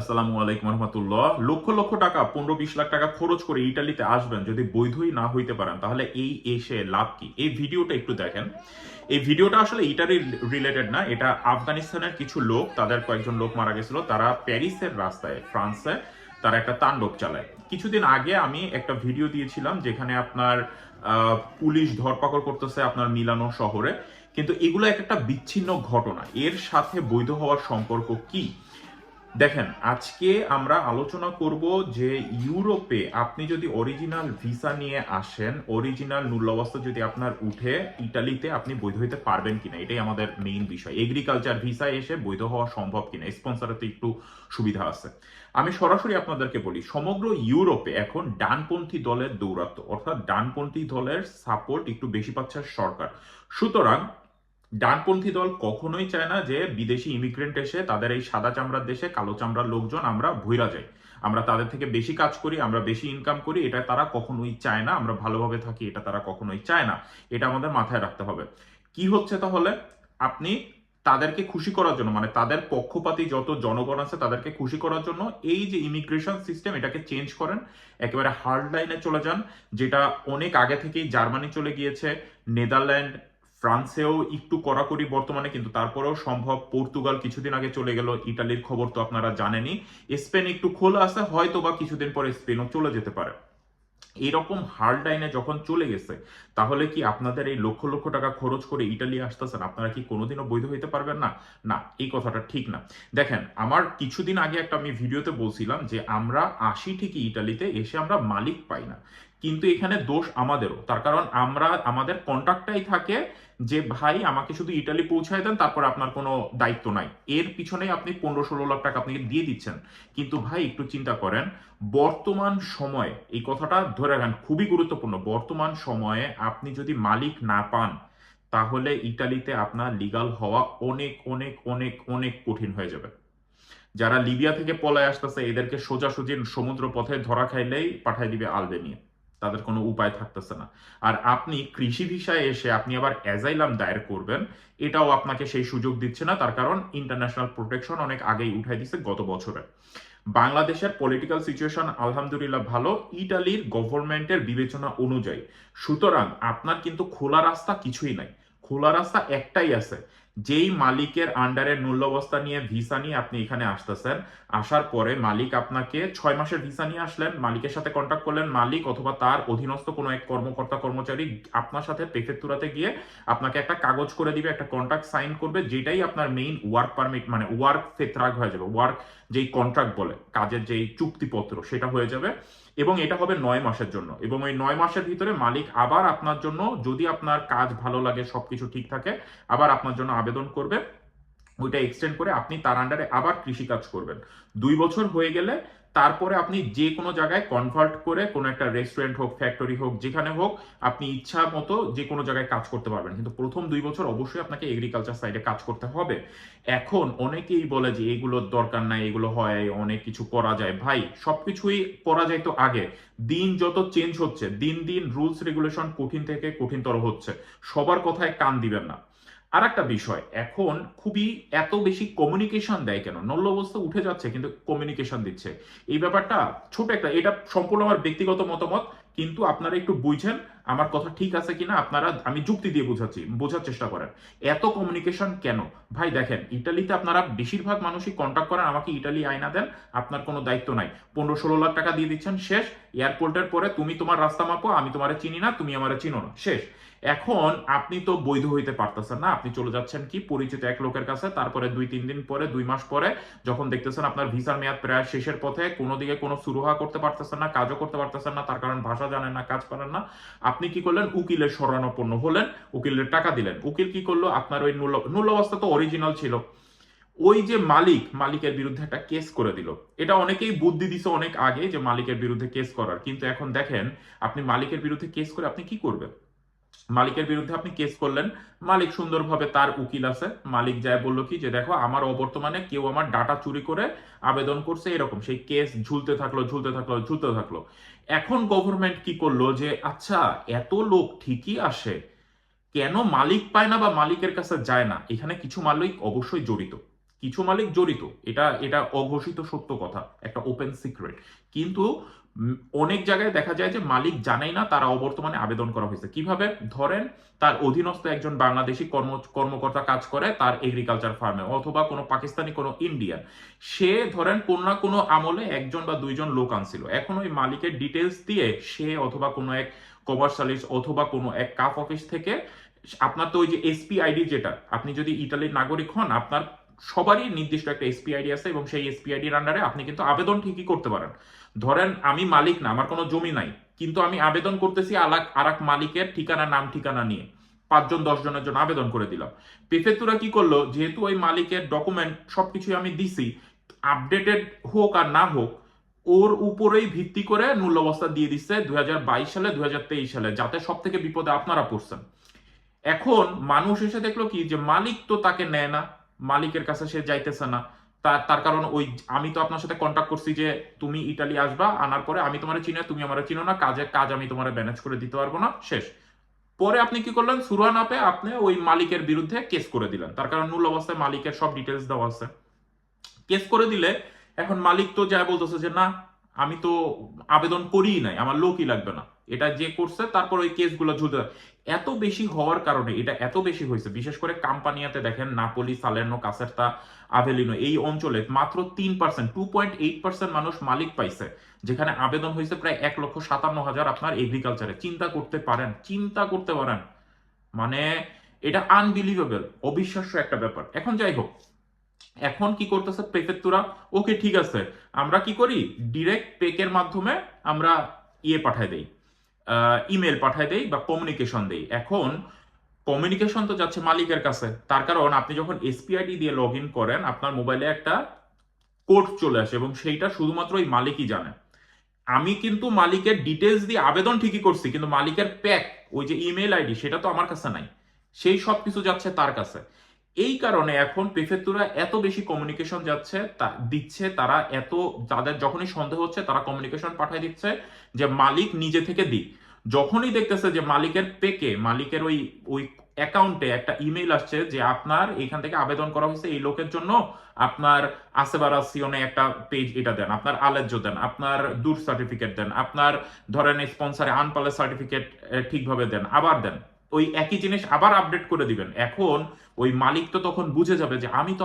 আসসালামু আলাইকুম রহমতুল্লাহ। লক্ষ লক্ষ টাকা, পনেরো বিশ লাখ টাকা খরচ করে ইটালিতে আসবেন যদি বৈধই না হইতে পারেন, তাহলে এই এসে লাভ কি? এই ভিডিওটা একটু দেখেন। এই ভিডিওটা আসলে ইটালি রিলেটেড না, এটা আফগানিস্তানের কিছু লোক, তাদের কয়েকজন লোক মারা গেছিল, তারা প্যারিসের রাস্তায়, ফ্রান্সে তারা একটা তাণ্ডব চালায়। কিছুদিন আগে আমি একটা ভিডিও দিয়েছিলাম যেখানে আপনার পুলিশ ধরপাকড় করতেছে আপনার মিলানো শহরে। কিন্তু এগুলো এক একটা বিচ্ছিন্ন ঘটনা। এর সাথে বৈধ হওয়ার সম্পর্ক কি? দেখেন, আজকে আমরা আলোচনা করব যে ইউরোপে আপনি যদি অরিজিনাল ভিসা নিয়ে আসেন অরিজিনাল মূল্যাবস্থা যদি আপনার উঠে, ইটালিতে আপনি বৈধ হইতে পারবেন কিনা? এটাই আমাদের মেইন বিষয়। এগ্রিকালচার ভিসা এসে বৈধ হওয়া সম্ভব কিনা? স্পন্সরের তো একটু সুবিধা আছে। আমি সরাসরি আপনাদেরকে বলি, সমগ্র ইউরোপে এখন ডানপন্থী দলের দৌরাত্ম অর্থাৎ ডানপন্থী দলের সাপোর্ট একটু বেশি পাচ্ছে সরকার। সুতরাং ডানপন্থী দল কখনোই চায় না যে বিদেশি ইমিগ্রেন্ট এসে তাদের এই সাদা চামড়ার দেশে কালো চামড়ার লোকজন আমরা ভুইরা যাই। আমরা তাদের থেকে বেশি কাজ করি, আমরা বেশি ইনকাম করি, এটা তারা কখনোই চায় না, আমরা ভালোভাবে থাকি, এটা তারা কখনোই চায় না। এটা আমাদের মাথায় রাখতে হবে। কি হচ্ছে তাহলে? আপনি তাদেরকে খুশি করার জন্য মানে তাদের পক্ষপাতি যত জনগণ আছে তাদেরকে খুশি করার জন্য এই যে ইমিগ্রেশন সিস্টেম এটাকে চেঞ্জ করেন, একেবারে হার্ড লাইনে চলে যান, যেটা অনেক আগে থেকেই জার্মানি চলে গিয়েছে, নেদারল্যান্ড ফ্রান্সেও একটু কড়াকড়ি বর্তমানে, কিন্তু তারপরেও সম্ভব। পর্তুগাল কিছুদিন আগে চলে গেল ইটালির খবর, তো আপনারা জানেনই। স্পেন একটু খোলা আছে, হয়তো বা কিছুদিন পরে স্পেনও চলে যেতে পারে। এইরকম হার্ড লাইনে যখন চলে গেছে, তাহলে কি আপনাদের এই লক্ষ লক্ষ টাকা খরচ করে ইটালি আসতেছেন? আপনারা কি কোনোদিনও বৈধ হইতে পারবেন না? না, এই কথাটা ঠিক না। দেখেন, আমার কিছুদিন আগে একটা আমি ভিডিওতে বলছিলাম যে আমরা আসি ঠিকই ইটালিতে এসে আমরা মালিক পাই না। কিন্তু এখানে দোষ আমাদেরও। তার কারণ আমরা, আমাদের কন্ট্রাক্টটাই থাকে যে ভাই আমাকে শুধু ইটালি পৌঁছায় দেন, তারপর আপনার কোনো দায়িত্ব নাই। এর পিছনেই আপনি পনেরো ষোলো লাখ টাকা আপনি দিয়ে দিচ্ছেন। কিন্তু ভাই, একটু চিন্তা করেন, বর্তমান সময়ে এই কথাটা ধরে রাখেন, খুবই গুরুত্বপূর্ণ। বর্তমান সময়ে আপনি যদি মালিক না পান, তাহলে ইটালিতে আপনার লিগাল হওয়া অনেক অনেক অনেক অনেক কঠিন হয়ে যাবে। যারা লিবিয়া থেকে পলায় আসতেছে, এদেরকে সোজাসুজি সমুদ্র পথে ধরা খাইলেই পাঠাই দিবে আলবেনিয়া। তাদের কোনো উপায় থাকতেছে না। আর আপনি কৃষি ভিসায় এসে আপনি আবার অ্যাজাইলাম দায়ের করবেন, এটাও আপনাকে সেই সুযোগ দিচ্ছে না, তার কারণ ইন্টারন্যাশনাল প্রোটেকশন অনেক আগেই উঠাই দিছে গত বছরে। বাংলাদেশের পলিটিক্যাল সিচুয়েশন আলহামদুলিল্লাহ ভালো, ইটালির গভর্নমেন্টের বিবেচনা অনুযায়ী। সুতরাং আপনার কিন্তু খোলা রাস্তা কিছুই নাই। খোলা রাস্তা একটাই আছে যেই মালিকের আন্ডারের মূল্যাবস্থা নিয়ে ভিসা নিয়ে আপনি এখানে আসতেছেন, আসার পরে মালিক আপনাকে ছয় মাসের ভিসা নিয়ে আসলেন, মালিকের সাথে কন্ট্যাক্ট করলেন, মালিক অথবা তার অধীনস্থ কোনো এক কর্মকর্তা, কর্মচারী আপনার সাথে প্রেফেক্টুরাতে গিয়ে আপনাকে একটা কাগজ করে দিবে, একটা কন্ট্রাক্ট সাইন করবে, যেটাই আপনার মেইন ওয়ার্ক পারমিট মানে ওয়ার্ক ফেত্রাগ হয়ে যাবে ওয়ার্ক যেই কন্ট্রাক্ট বলে, কাজের যেই চুক্তিপত্র, সেটা হয়ে যাবে। এবং এটা হবে নয় মাসের জন্য। এবং ওই নয় মাসের ভিতরে মালিক আবার আপনার জন্য যদি আপনার কাজ ভালো লাগে, সবকিছু ঠিক থাকে, আবার আপনার জন্য আবেদন করবে। ওইটা এক্সটেন্ড করে আপনি তার আন্ডারে আবার কৃষিকাজ করবেন। দুই বছর হয়ে গেলে তারপরে আপনি যে কোনো জায়গায় কনভার্ট করে কোনো একটা রেস্টুরেন্ট হোক ফ্যাক্টরি হোক, যেখানে হোক, আপনি ইচ্ছা মতো যে কোনো জায়গায় কাজ করতে পারবেন। কিন্তু প্রথম দুই বছর অবশ্যই আপনাকে এগ্রিকালচার সাইডে কাজ করতে হবে। এখন অনেকেই বলে যে এগুলোর দরকার নাই, এগুলো হয়, অনেক কিছু করা যায়। ভাই, সবকিছুই করা যায় তো আগে। দিন যত চেঞ্জ হচ্ছে, দিন দিন রুলস রেগুলেশন কঠিন থেকে কঠিনতর হচ্ছে। সবার কথায় কান দিবেন না। আর একটা বিষয়, এখন খুবই এত বেশি কমিউনিকেশন দেয় কেন? নল্য অবস্থা উঠে যাচ্ছে কিন্তু কমিউনিকেশন দিচ্ছে। এই ব্যাপারটা ছোট একটা, এটা সম্পূর্ণ আমার ব্যক্তিগত মতামত, কিন্তু আপনারা একটু বুঝছেন আমার কথা ঠিক আছে কিনা, আপনারা, আমি যুক্তি দিয়ে বুঝাচ্ছি, বোঝার চেষ্টা করেন। এত কমিউনিকেশন কেন? ভাই দেখেন, ইটালিতে আপনারা বেশিরভাগ মানুষই কন্ট্যাক্ট করেন, আমাকে ইটালি আয়না দেন, আপনার কোনো দায়িত্ব নাই। পনেরো ষোলো লাখ টাকা দিয়ে দিচ্ছেন, শেষ। এয়ারপোর্টের পরে তুমি তোমার রাস্তা মাপো, আমি তোমারে চিনি না, তুমি আমার চিনো না, শেষ। এখন আপনি তো বৈধ হইতে পারতেছেন না। আপনি চলে যাচ্ছেন কি? পরিচিত এক লোকের কাছে, তারপরে দুই, তিন দিন পরে, দুই মাস পরে যখন দেখতেছেন আপনার ভিসার মেয়াদ প্রায় শেষের পথে, কোনো দিকে কোনো সুরহা করতে পারতেছেন না, কাজও করতে পারতেছেন না, তার কারণ ভাষা জানেন না, কাজ পারেন না। আপনি কি করলেন? উকিলের শরণাপন্ন হলেন, উকিলের টাকা দিলেন। উকিল কি করল? আপনার ওই মূল্য অবস্থা তো অরিজিনাল ছিল। ওই যে মালিক, মালিকের বিরুদ্ধে একটা কেস করে দিল। এটা অনেকেই বুদ্ধি দিছে অনেক আগে যে মালিকের বিরুদ্ধে কেস করার। কিন্তু এখন দেখেন, আপনি মালিকের বিরুদ্ধে কেস করে আপনি কি করবেন? মালিকের বিরুদ্ধে আপনি কেস করলেন। মালিক সুন্দরভাবে তার উকিল আছে। মালিক যায় বলল কি, যে দেখো, আমার অবর্তমানে কেউ আমার ডাটা চুরি করে আবেদন করছে এরকম। সেই কেস ঝুলতে থাকল ঝুলতে থাকল ঝুলতে থাকল। এখন গভর্নমেন্ট কি করল? যে আচ্ছা এত লোক ঠিকই আসে, কেন মালিক পায় না বা মালিকের কাছে যায় না? এখানে কিছু মালিক অবশ্যই জড়িত। কিছু মালিক জড়িত। এটা এটা অঘোষিত সত্য কথা, একটা ওপেন সিক্রেট কিন্তু অনেক জায়গায় দেখা যায় যে মালিক জানেই না তারা অবর্তমানে আবেদন করা হয়েছে। কীভাবে? ধরেন তার অধীনস্থ একজন বাংলাদেশি কর্ম, কর্মকর্তা কাজ করে তার এগ্রিকালচার ফার্মে অথবা কোনো পাকিস্তানি, কোনো ইন্ডিয়ান সে ধরেন কোন না কোনো আমলে একজন বা দুইজন লোক আনছিল। এখন ওই মালিকের ডিটেলস দিয়ে সে অথবা কোনো এক কমার্শিয়ালিস্ট অথবা কোনো এক কাপ অফিস থেকে, আপনার তো ওই যে এসপি আইডি যেটা, আপনি যদি ইটালির নাগরিক হন, আপনার সবারই নির্দিষ্ট একটা এসপি আইডি আছে এবং সেই এসপি আইডির আন্ডারে আপনি কিন্তু আবেদন ঠিকই করতে পারেন। ধরেন আমি মালিক না, আমার কোনো জমি নাই, কিন্তু আমি আবেদন করতেছি আলাক আর মালিকের ঠিকানা, নাম, ঠিকানা নিয়ে। পাঁচজন দশ জনের জন্য আবেদন করে দিলাম। পেফেতুরা কি করল, যেহেতু ওই মালিকের ডকুমেন্ট সবকিছুই আমি দিছি আপডেটেড হোক আর না হোক, ওর উপরেই ভিত্তি করে মূল্যবস্তা দিয়ে দিচ্ছে দুই হাজার বাইশ সালে, দুই হাজার তেইশ সালে, যাতে সব থেকে বিপদে আপনারা পড়ছেন। এখন মানুষ এসে দেখল কি, যে মালিক তো তাকে নেয় না মালিকের কাছে সে যাইতেছে না। তার কারণ ওই আমি তো আপনার সাথে কন্ট্যাক্ট করছি যে তুমি ইটালি আসবা, আনার পরে আমি তোমার চিনি তুমি আমার চিনো না, কাজে, কাজ আমি তোমার ম্যানেজ করে দিতে পারব না, শেষ। পরে আপনি কি করলেন? সুরা না পেয়ে আপনি ওই মালিকের বিরুদ্ধে কেস করে দিলেন। তার কারণ মূল অবস্থায় মালিকের সব ডিটেলস দেওয়া আছে। কেস করে দিলে এখন মালিক তো যায় বলতেছে যে, না আমি তো আবেদন করিই নাই, আমার লোকই লাগবে না। এটা যে করছে, তারপর ওই কেসগুলো ঝুলতে এত বেশি হওয়ার কারণে, এটা এত বেশি হয়েছে, বিশেষ করে কাম্পানিয়াতে দেখেন, নাপোলি, সালের্নো, কাসেরতা, আভেলিনো, এই অঞ্চলে মাত্র তিন percent two point eight percent মানুষ মালিক পাইছে, যেখানে আবেদন হয়েছে প্রায় এক লক্ষ সাতান্ন হাজার আপনার এগ্রিকালচারে চিন্তা করতে পারেন, চিন্তা করতে পারেন। মানে এটা আনবিলিভেবল অবিশ্বাস্য একটা ব্যাপার। এখন যাই হোক এখন কি করতেছে প্রেফেক্তুরা ওকে ঠিক আছে। আমরা কি করি? ডিরেক্ট পেকের মাধ্যমে আমরা ইয়ে পাঠাই দেই। ইমেল পাঠাই দেই বা কমিউনিকেশন দেই। এখন কমিউনিকেশন তো যাচ্ছে মালিকের কাছে। তার কারণ আপনি যখন এসপিআইডি দিয়ে লগ ইন করেন, আপনার মোবাইলে একটা কোড চলে আসে এবং সেইটা শুধুমাত্র ওই মালিকই জানে। আমি কিন্তু মালিকের ডিটেলস দিয়ে আবেদন ঠিকই করছি, কিন্তু মালিকের প্যাক ওই যে ইমেল আইডি সেটা তো আমার কাছে নাই। সেই সব কিছু যাচ্ছে তার কাছে। এই কারণে এখন প্রেফেক্টুরা এত বেশি কমিউনিকেশন যাচ্ছে, তা দিচ্ছে, তারা এত তাদের যখনই সন্দেহ হচ্ছে, তারা কমিউনিকেশন পাঠিয়ে দিচ্ছে যে মালিক নিজে থেকে দিক। যখনই দেখতেছে যে মালিকের পেকে, মালিকের ওই ওই অ্যাকাউন্টে একটা ইমেল আসছে যে আপনার এখান থেকে আবেদন করা হয়েছে এই লোকের জন্য আপনার আসেবারাসিওনে একটা পেজ এটা দেন, আপনার আলেজ্য দেন, আপনার দূর সার্টিফিকেট দেন, আপনার ধরেন স্পন্সারে আনপালের সার্টিফিকেট ঠিকভাবে দেন, আবার দেন। ওই একই জিনিস আবার আপডেট করে দিবেন। এখন ওই মালিক তো তখন বুঝে যাবে যে আমি তো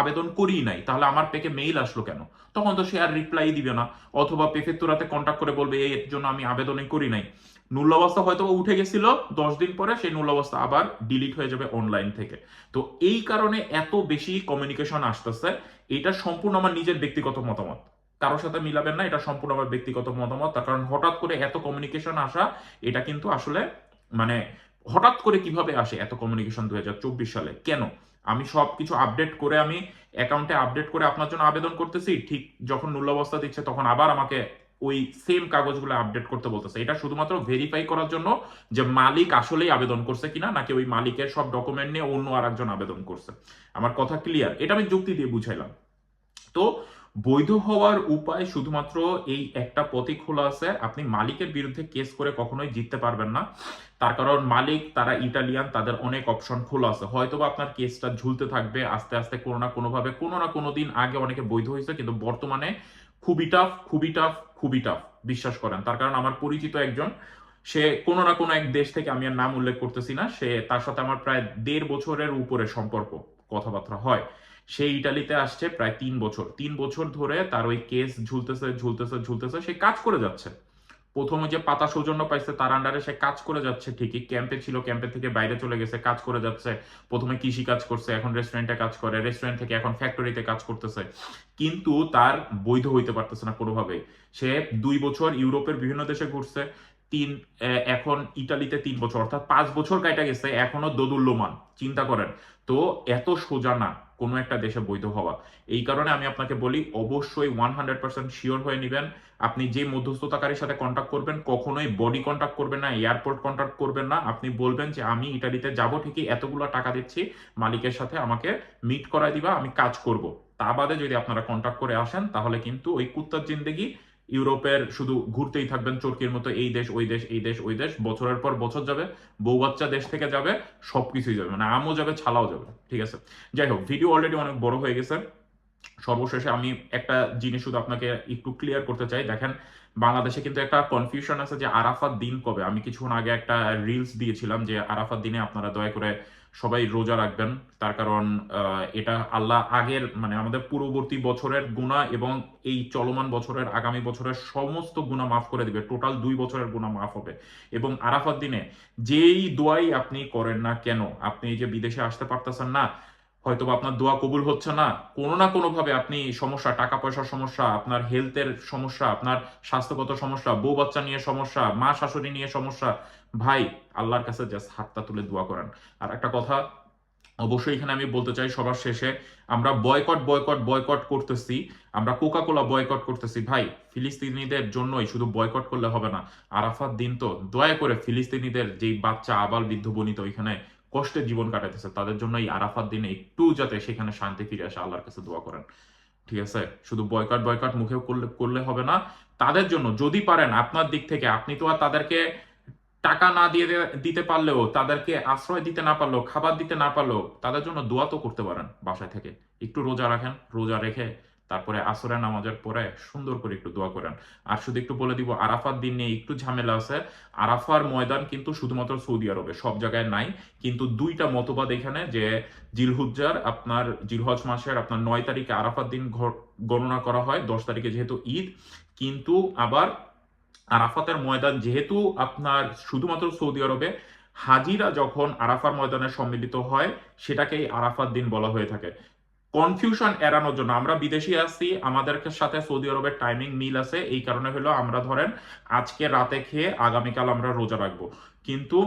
আবেদন করি নাই, তাহলে আমার পেকে মেইল আসলো কেন? তখন তো সে আর রিপ্লাই দিবে না। অথবা পেফেতুরাতে কন্ট্যাক্ট করে বলবে এর জন্য আমি আবেদনই করি নাই। নুল অবস্থা হয়তো উঠে গেছিল, দশ দিন পরে সেই নুল অবস্থা আবার ডিলিট হয়ে যাবে অনলাইন থেকে। তো এই কারণে এত বেশি কমিউনিকেশন আসতেছে, এটা সম্পূর্ণ আমার নিজের ব্যক্তিগত মতামত। কারোর সাথে মিলাবেন না, এটা সম্পূর্ণ আমার ব্যক্তিগত মতামত। তার কারণ হঠাৎ করে এত কমিউনিকেশন আসা, এটা কিন্তু আসলে মানে হঠাৎ করে কীভাবে আসে এত কমিউনিকেশন দু হাজার চব্বিশ সালে? কেন? আমি সব কিছু আপডেট করে আমি অ্যাকাউন্টে আপডেট করে আপনার জন্য আবেদন করতেছি, ঠিক যখন মূল্যাবস্থা দিচ্ছে তখন আবার আমাকে ওই সেম কাগজগুলো আপডেট করতে বলতেছে। এটা শুধুমাত্র ভেরিফাই করার জন্য যে মালিক আসলেই আবেদন করছে কিনা, নাকি ওই মালিকের সব ডকুমেন্ট নিয়ে অন্য আর একজন আবেদন করছে। আমার কথা ক্লিয়ার এটা আমি যুক্তি দিয়ে বুঝাইলাম। তো বৈধ হওয়ার উপায় শুধুমাত্র এই একটা পথই খোলা আছে। আপনি মালিকের বিরুদ্ধে কেস করে কখনোই জিততে পারবেন না। তার কারণ মালিক, তারা ইটালিয়ান, তাদের অনেক অপশন খোলা আছে। হয়তোবা আপনার কেসটা ঝুলতে থাকবে, আস্তে আস্তে কোনো না কোনোভাবে, কোনো না কোনো দিন আগে অনেকে বৈধ হয়েছে, কিন্তু বর্তমানে খুবই টাফ খুবই টাফ খুবই টাফ বিশ্বাস করেন। তার কারণ আমার পরিচিত একজন, সে কোনো না কোনো এক দেশ থেকে আমি আর নাম উল্লেখ করতেছি না, সে তার সাথে আমার প্রায় দেড় বছরের উপরে সম্পর্ক, কথাবার্তা হয়। সে ইটালিতে আসছে প্রায় তিন বছর। তিন বছর ধরে তার ওই কেস ঝুলতেছে ঝুলতেছে ঝুলতেছে, সে কাজ করে যাচ্ছে। প্রথমে যে পাতা সৌজন্য পাইছে তার আন্ডারে সে কাজ করে যাচ্ছে ঠিকই ক্যাম্পে ছিল ক্যাম্পে থেকে বাইরে চলে গেছে, কাজ করে যাচ্ছে। প্রথমে কৃষি কাজ করছে, এখন রেস্টুরেন্টে কাজ করে রেস্টুরেন্ট থেকে এখন ফ্যাক্টরিতে কাজ করতেছে। কিন্তু তার বৈধ হইতে পারতেছে না কোনোভাবেই। সে দুই বছর ইউরোপের বিভিন্ন দেশে ঘুরছে, তিন এখন ইটালিতে তিন বছর, অর্থাৎ পাঁচ বছর কাটা গেছে, এখনও দোদুল্যমান, চিন্তা করেন। তো এত সোজা না। কোনো একটা দেশে বৈধ হওয়া। এই কারণে আমি আপনাকে বলি, অবশ্যই ওয়ান হান্ড্রেড পার্সেন্ট শিওর হয়ে নেবেন। আপনি যে মধ্যস্থতাকারীর সাথে কন্ট্যাক্ট করবেন, কখনোই বডি কন্ট্যাক্ট করবেন না এয়ারপোর্ট কন্ট্যাক্ট করবেন না। আপনি বলবেন যে, আমি ইটালিতে যাব ঠিকই, এতগুলো টাকা দিচ্ছি, মালিকের সাথে আমাকে মিট করাই দিবা, আমি কাজ করব। তা বাদে যদি আপনারা কন্ট্যাক্ট করে আসেন, তাহলে কিন্তু ওই কুত্তার জিন্দেগি ইউরোপের শুধু ঘুরতেই থাকবেন, চরকির মতো এই দেশ, ওই দেশ, এই দেশ, ওই দেশ, বছরের পর বছর যাবে, বউ বাচ্চা দেশ থেকে যাবে, সবকিছুই যাবে মানে আমও যাবে, ছালাও যাবে, ঠিক আছে? যাই হোক ভিডিও অলরেডি অনেক বড় হয়ে গেছে। সর্বশেষে আমি একটা জিনিস শুধু আপনাকে একটু ক্লিয়ার করতে চাই। দেখেন, বাংলাদেশে কিন্তু একটা কনফিউশন আছে যে আরাফাত দিন কবে? আমি কিছুক্ষণ আগে একটা রিলস দিয়েছিলাম যে আরাফাত দিনে আপনারা দয়া করে সবাই রোজা রাখবেন। তার কারণ এটা আল্লাহ আগের মানে আমাদের পূর্ববর্তী বছরের গুণা এবং এই চলমান বছরের আগামী বছরের সমস্ত গুণা মাফ করে দিবে। টোটাল দুই বছরের গুণা মাফ হবে। এবং আরাফাত দিনে যেই দোয়াই আপনি করেন না কেন, আপনি এই যে বিদেশে আসতে পারতেছেন না হয়তো আপনার দোয়া কবুল হচ্ছে না। কোনো না কোনো ভাবে আপনি সমস্যা টাকা পয়সার সমস্যা, আপনার হেলথের সমস্যা, আপনার স্বাস্থ্যগত সমস্যা, বউ বাচ্চা নিয়ে সমস্যা, মা শাশুড়ি নিয়ে সমস্যা। ভাই, আল্লাহর কাছে জাস্ট হাতটা তুলে দোয়া করেন। আর একটা কথা, অবশ্যই এখানে আমি বলতে চাই, সবার শেষে আমরা বয়কট বয়কট বয়কট করতেছি। আমরা কোকা কোলা বয়কট করতেছি। ভাই, ফিলিস্তিনিদের জন্যই শুধু বয়কট করলে হবে না। আরাফাত দিন তো, দয়া করে ফিলিস্তিনিদের যেই বাচ্চা, আবাল বৃদ্ধ বনিত ওইখানে কষ্টে জীবন কাটাইতেছে, তাদের জন্য এই আরাফাত দিনে একটু যাতে সেখানে শান্তি ফিরে আসে, আল্লাহর কাছে দোয়া করেন। ঠিক আছে? শুধু বয়কাট বয়কাট মুখে করলে করলে হবে না। তাদের জন্য যদি পারেন, আপনার দিক থেকে আপনি তো আর তাদেরকে টাকা না দিয়ে দিতে পারলেও, তাদেরকে আশ্রয় দিতে না পারলেও, খাবার দিতে না পারলেও তাদের জন্য দোয়া তো করতে পারেন বাসায় থেকে। একটু রোজা রাখেন, রোজা রেখে তারপরে আসরে নামাজের পরে সুন্দর করে একটু দোয়া করেন। আর শুধু একটু বলে দিব, আরাফার দিন নিয়ে একটু ঝামেলা আছে। আরাফার ময়দান কিন্তু শুধুমাত্র সৌদি আরবে, সব জায়গায় নাই। কিন্তু দুইটা মতবাদ এখানে যে জিলহুজ্জার, আপনার জিলহজ মাসের, আপনার নয় তারিখে আরাফার দিন গণনা করা হয়, দশ তারিখে যেহেতু ঈদ। কিন্তু আবার আরাফাতের ময়দান যেহেতু আপনার শুধুমাত্র সৌদি আরবে, হাজিরা যখন আরাফার ময়দানে সম্মিলিত হয়, সেটাকেই আরাফাত দিন বলা হয়ে থাকে। কনফিউশন এড়ানোর জন্য। আমরা বিদেশি আসছি আমাদের সাথে সৌদি আরবের টাইমিং মিল আছে, এই কারণে হলো আমরা ধরেন আজকে রাতে খেয়ে আগামীকাল আমরা রোজা রাখব। কিন্তু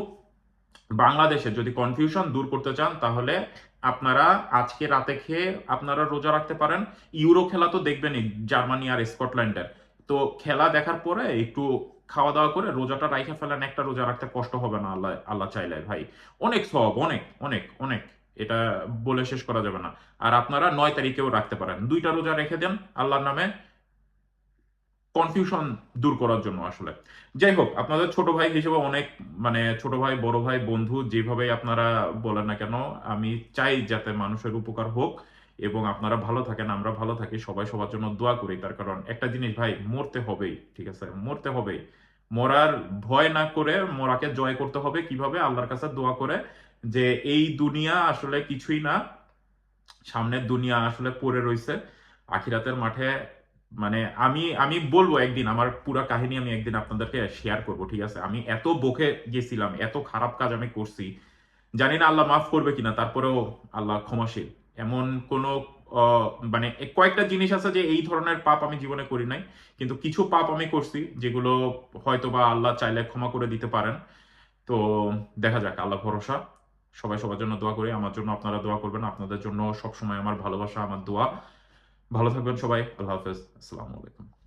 বাংলাদেশে যদি কনফিউশন দূর করতে চান, তাহলে আপনারা আজকে রাতে খেয়ে আপনারা রোজা রাখতে পারেন। ইউরো খেলা তো দেখবেনই, জার্মানি আর স্কটল্যান্ডের। তো খেলা দেখার পরে একটু খাওয়া দাওয়া করে রোজাটা রাইখে ফেলেন, একটা রোজা রাখতে কষ্ট হবে না, আল্লাহ আল্লাহ চাইলে ভাই। অনেক সব অনেক অনেক অনেক। এটা বলে শেষ করা যাবে না। আর আপনারা নয় তারিখেও রাখতে পারেন। দুইটা রোজা রেখে দেন আল্লাহর নামে কনফিউশন দূর করার জন্য আসলে। যাই হোক, আপনাদের ছোট ভাই হিসেবে অনেক মানে ছোট ভাই, বড় ভাই, বন্ধু যেভাবে আপনারা বলেন না কেন, আমি চাই যাতে মানুষের উপকার হোক এবং আপনারা ভালো থাকেন, আমরা ভালো থাকি, সবাই সবার জন্য দোয়া করি। তার কারণ একটা জিনিস ভাই, মরতে হবেই, ঠিক আছে? মরতে হবেই। মরার ভয় না করে মরাকে জয় করতে হবে কীভাবে? আল্লাহর কাছে দোয়া করে যে এই দুনিয়া আসলে কিছুই না, সামনের দুনিয়া আসলে পড়ে রয়েছে আখিরাতের মাঠে মানে আমি আমি বলব একদিন, আমার পুরো কাহিনী আমি একদিন আপনাদেরকে শেয়ার করব, ঠিক আছে? আমি এত বকে গেছিলাম, এত খারাপ কাজ আমি করছি, জানি না আল্লাহ মাফ করবে কিনা, তারপরেও আল্লাহ ক্ষমাশীল। এমন কোনো মানে কয়েকটা জিনিস আছে যে এই ধরনের পাপ আমি জীবনে করি নাই, কিন্তু কিছু পাপ আমি করছি, যেগুলো হয়তো বা আল্লাহ চাইলে ক্ষমা করে দিতে পারেন। তো দেখা যাক, আল্লাহ ভরসা। সবাই সবার জন্য দোয়া করি। আমার জন্য আপনারা দোয়া করবেন। আপনাদের জন্য সবসময় আমার ভালোবাসা, আমার দোয়া। ভালো থাকবেন সবাই। আল্লাহ হাফেজ। আসসালামু আলাইকুম।